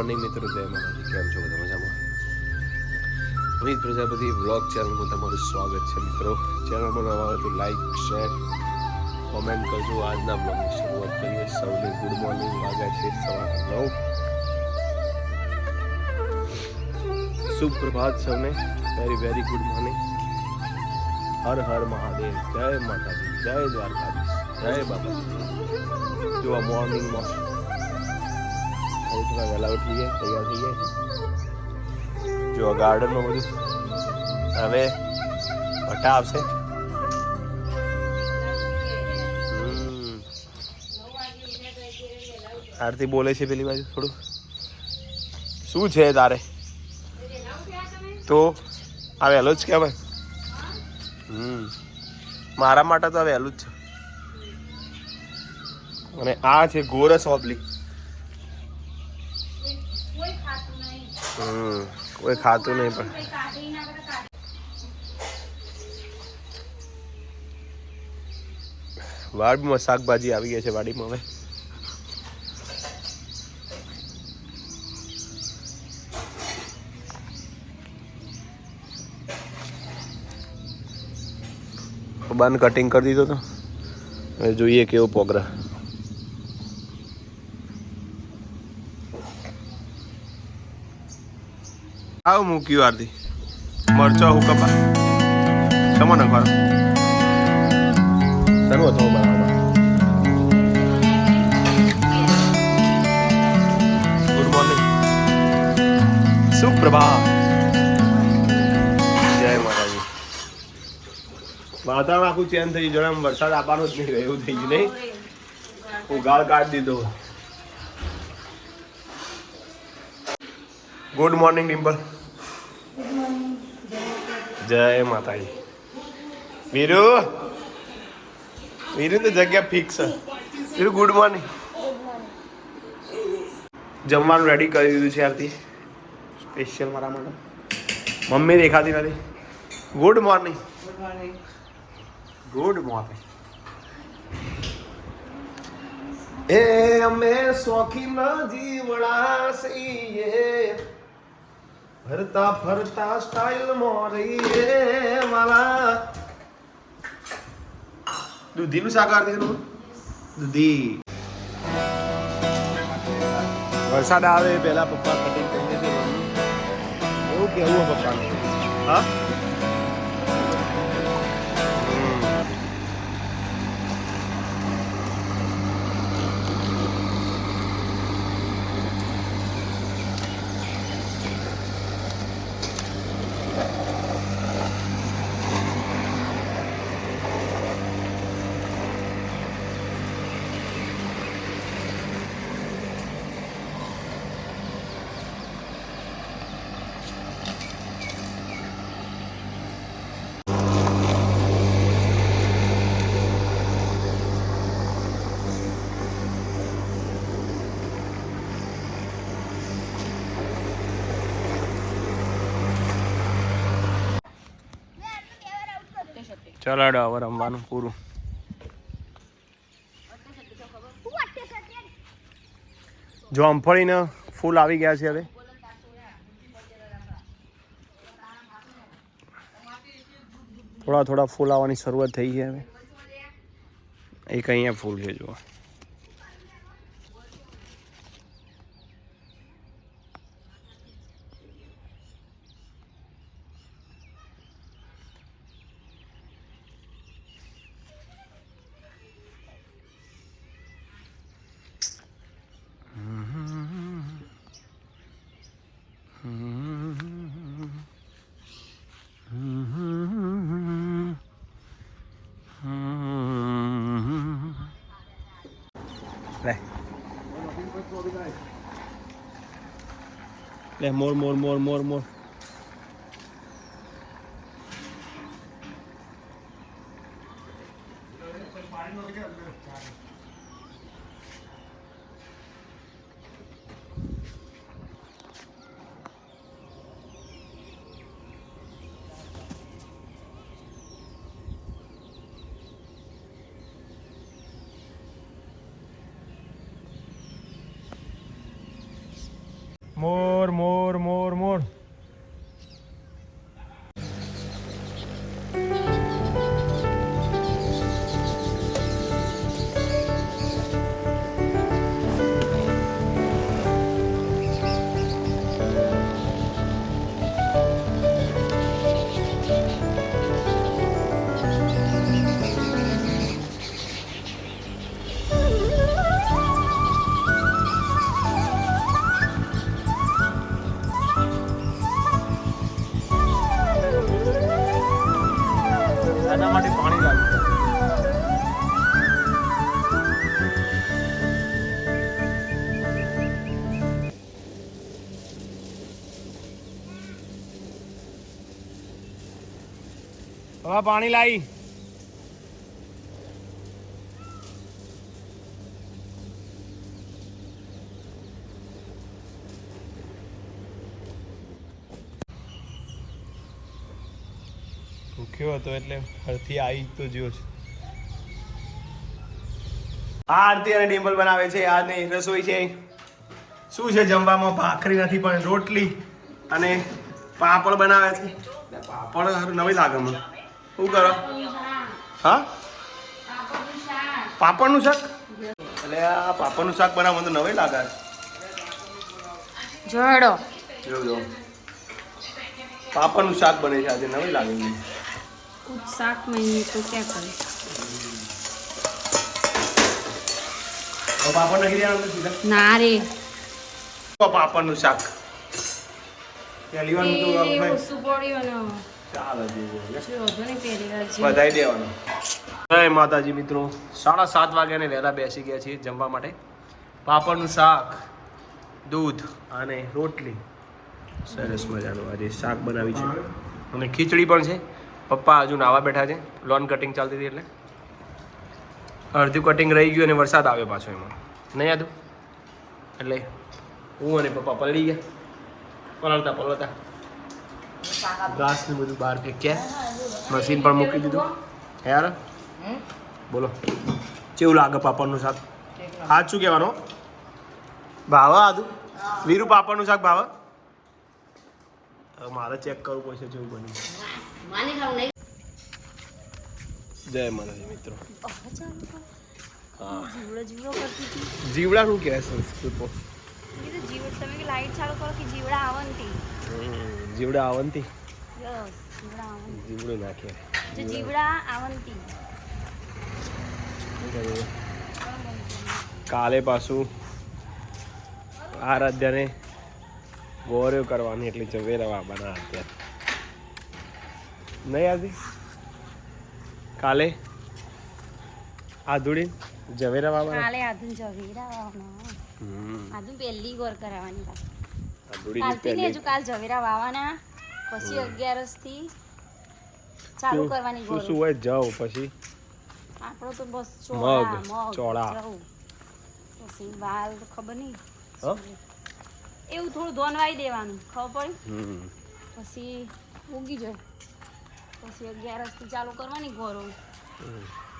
Morning મિત્રો. જય કેમ છો બધા? મજામાં? અમિત પ્રજાપતિ વ્લોગ ચેનલમાં તમારું સ્વાગત છે, મિત્રો. ચેનલમાં નવા હોય તો લાઈક શેર કોમેન્ટ કરજો. આજના બ્લોગની શરૂઆત કરીએ. સૌને ગુડ મોર્નિંગ વાગ્યા છે સવારે નવ. સુપ્રભાત સૌને. Very very good morning Har Har Mahadev. જય માતાજી. જય દ્વારકાધીશ. જય બાબા જો આ મોર્નિંગમાં થોડા વહેલા ઉઠી ગયા તૈયાર થઈ ગયા જો ગાર્ડન ગાર્ડનમાં બધું હવે ભટ્ટા આવશે. આરતી બોલે છે પેલી બાજુ થોડું શું છે તારે? તો આ વહેલો જ કહેવાય. હમ. મારા માટે તો આ વહેલું જ છે. અને આ છે ગોરસ ઓબલી કોઈ ખાતું નહીં હમ કોઈ ખાતું નહીં પણ કોઈ કાઢી ના કરે કાઢી વાડીમાં શાકભાજી આવી ગયા છે વાડીમાં હવે બન કટિંગ કરી દીધો તો હવે જોઈએ કેવો પોગરા આવ મૂક્યું આરતી મરચો હું કપા. સમો નાખવાનો શરૂ હતો બરાબર ગુડ મોર્નિંગ સુપ્રભા જય માતાજી. વાતાવરણ આખું ચેન્જ થઈ ગયું. જણામ વરસાદ આપવાનો જ નહીં એવું થઈ ગયું નહીં? હું ગાળ કાઢી દીધો. Good morning Dimple. જય માતાજી. વીરુ? વીરુ, તો જગ્યા ફિક્સ વીરુ ગુડ મોર્નિંગ જમવાનું રેડી કરી દીધું છે આરતી સ્પેશિયલ મારા માટે. મમ્મી દેખાતી નથી. ગુડ મોર્નિંગ ગુડ મોર્નિંગ એ અમે શોખીન જીવડા છીએ. ફરતા ફરતા સ્ટાઇલ મોરી મારા દૂધીનું શાક આરતી દેવું દૂધી. વરસાદ આવે પહેલા પપ્પા કટિંગ કરી દેશે એવું કેવું પપ્પાનું? હા? ચલાડો હવે રમવાનું પૂરું. જો અમફળીને ફૂલ આવી ગયા છે હવે. થોડા થોડા ફૂલ આવવાની શરૂઆત થઈ છે હવે. એક અહીંયા ફૂલ છે, જુઓ. લે. લે મોર મોર મોર મોર મોર. હવે પાણી લાવી ભૂખ્યો હતો એટલે ફરથી આવી તો જ્યો છે. આ આરતી અને ડિમ્પલ બનાવે છે આજની રસોઈ છે. શું છે જમવામાં? ભાખરી નથી પણ રોટલી અને પાપડ બનાવે છે. પાપડ નવી લાગે મને. શું કરો? હા? પાપડનું શાક? એટલે આ પાપડનું શાક બનાવવા તો નવે લાગે. જોડો. જોડો પાપડનું શાક બને છે આજે નવી લાગે છે શાક મેં તો ક્યાં કરે? પાપડ નથી દેવાનું ના રે. પાપડનું શાક. પહેલી વાર તો વધાઈ દેવાનું. જય માતાજી મિત્રો. સાડા સાત વાગ્યાને વહેલા બેસી ગયા છીએ જમવા માટે. પાપડનું શાક દૂધ અને રોટલી. સરસ મજાનું આજે શાક બનાવી છે. અને ખીચડી પણ છે. પપ્પા હજુ નાવા બેઠા છે. લોન કટિંગ ચાલતી હતી એટલે. અડધું કટિંગ રહી ગયું અને વરસાદ આવ્યો પાછો એમાં. નહીં આધું એટલે હું અને પપ્પા પલળી ગયા. પલળતા પલળતા. ઘાસ ને બધું બહાર ફેંક્યા મશીન પણ મૂકી દીધું. યાર? બોલો. કેવું લાગે પાપડનું શાક? હા શું કહેવાનો? ભાવ આદુ વીરુ પાપડનું શાક ભાવ? મારે ચેક કરવું પડશે જેવું બન્યું જય માતાજી મિત્રો. હા. જીવડો શું કહેવાય સંસ્કૃતમાં જીવડા જીવ તમે લાઈટ ચાલુ કરો કે જીવડા આવંતી જીવડા આવંતી. જીવડા નાખીએ જીવડા આવંતી. કાલે પાછું આરાધ્યાને ગોર્યો કરવાની એટલે ઝવેરા વાવવાના અત્યારે. નહીં આજે કાલે? આધુડી ઝવેરા કાલે આધુન ઝવેરા હમ. આધુન પહેલી ગોર કરાવવાની કાલથી હજુ કાલ ઝવેરા વાવવાના પછી અગિયારસથી ચાલુ કરવાની શું શું હોય? જાઓ પછી. આપણો તો બસ ચોળા મગ, મગ ચોળા. પછી વાલ ખબર નહીં. એવું થોડું ધોનવાઈ દેવાનું ખબર પડી? પછી ઉગી જાય પછી અગિયારસથી ચાલુ કરવાની ગોરો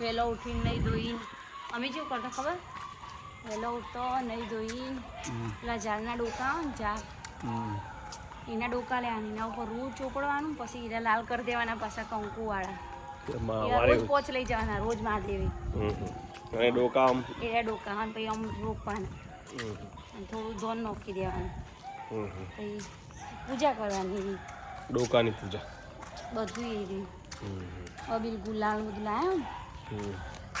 વહેલો ઉઠીને નહીં ધોઈને અમે કેવું કરતા ખબર? વહેલો ઉઠતો નહીં ધોઈ. પેલા ઝાડના ડોકા ઝાડ એના ડોકા લેવાની એના ઉપર રૂ ચોપડવાનું પછી એના લાલ કરી દેવાના પાછા કંકુ વાળા રોજ પોચ લઈ જવાના રોજ મહાદેવી. અને ડોકા આમ? એના ડોકા અને પછી આમ રોપવાના. અને થોડું ધોન નોખી દેવાનું. પછી પૂજા કરવાની ડોકાની પૂજા. બધું એ હમ અબીલ ગુલાલ બધું લાવ્યો ને?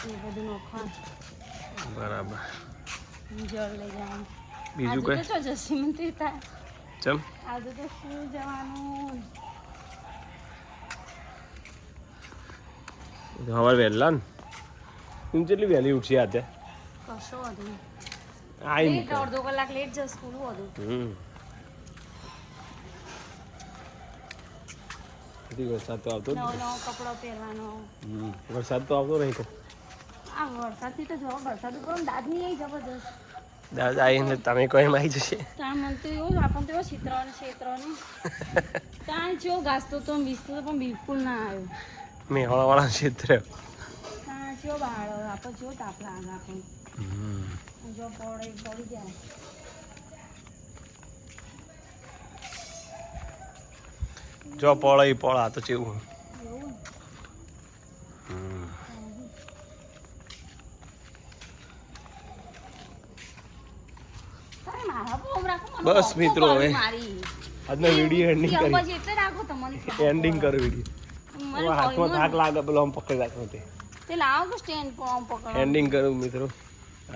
એ બધું નોખવાનું. બરાબર. જળ લઈ જવાનું. બીજું કઈ? મંત્રી થાય ચમ આજે તો શું જવાનું? હવાર વહેલા ને. તું કેટલી વહેલી ઉઠી આજે? કશો વાંધો આઈ અડધો કલાક લેટ જશ સ્કૂલ હતું. હમ. વરસાદ તો આવતો કપડો પહેરવાનો. હમ. વરસાદ તો આવતો નહીં તો આ વરસાદથી તો જવા વરસાદ ઉપર દાદની જબરદસ્ત દાદા આવીને તમે કોઈ એમ આવી જશે. મને તો એવું આપણને તો છિત્ર ને ક્ષેત્ર ને ત્યાં જેવો ઘાસતો તો વીસતો તો પણ બિલકુલ ના આવ્યો. મેવાળાવાળા ક્ષેત્ર ત્યાં જેવો બાળ આપણે જેવો તાપ લાગે આપણને જો પડે પડી જાય. જો પળ પળ તો કેવું એવું તારે મારા પર રાખો, મને બસ મિત્રો, હવે આજનો વીડિયો એન્ડિંગ કરી એન્ડિંગ કર વીડિયો હાથમાં થાક લાગે પેલો આમ પકડી રાખો તે. લાવો સ્ટેન્ડ આમ પકડો. એન્ડિંગ કરું મિત્રો.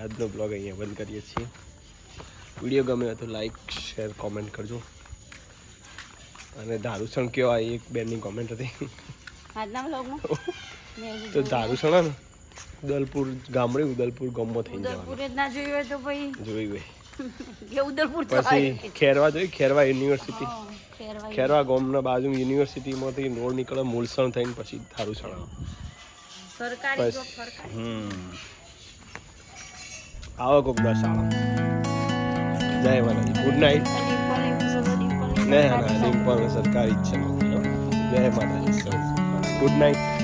આજનો બ્લોગ અહીંયા બંધ કરીએ છીએ. વીડિયો ગમે તો લાઈક શેર કોમેન્ટ કરજો. અને દારૂસણ કયો આ એક બેનની કોમેન્ટ હતી? આજના તો દારૂસણ ને? ઉદલપુર ગામડે ઉદલપુર ગામમાં થઈ જવાનું. ઉદલપુર જ ના જોયું હોય તો ભાઈ. જોયું તો પછી ખેરવા જોઈ ખેરવા યુનિવર્સિટી ખેરવા ગોમના બાજુ યુનિવર્સિટીમાંથી રોડ નીકળે મૂલસણ થઈને પછી થારું સણા આવો કોક દસ જય માતાજી. ગુડ નાઇટ ને હા ડિમ્પલ સરકારી જ છે. જય માતાજી. Good night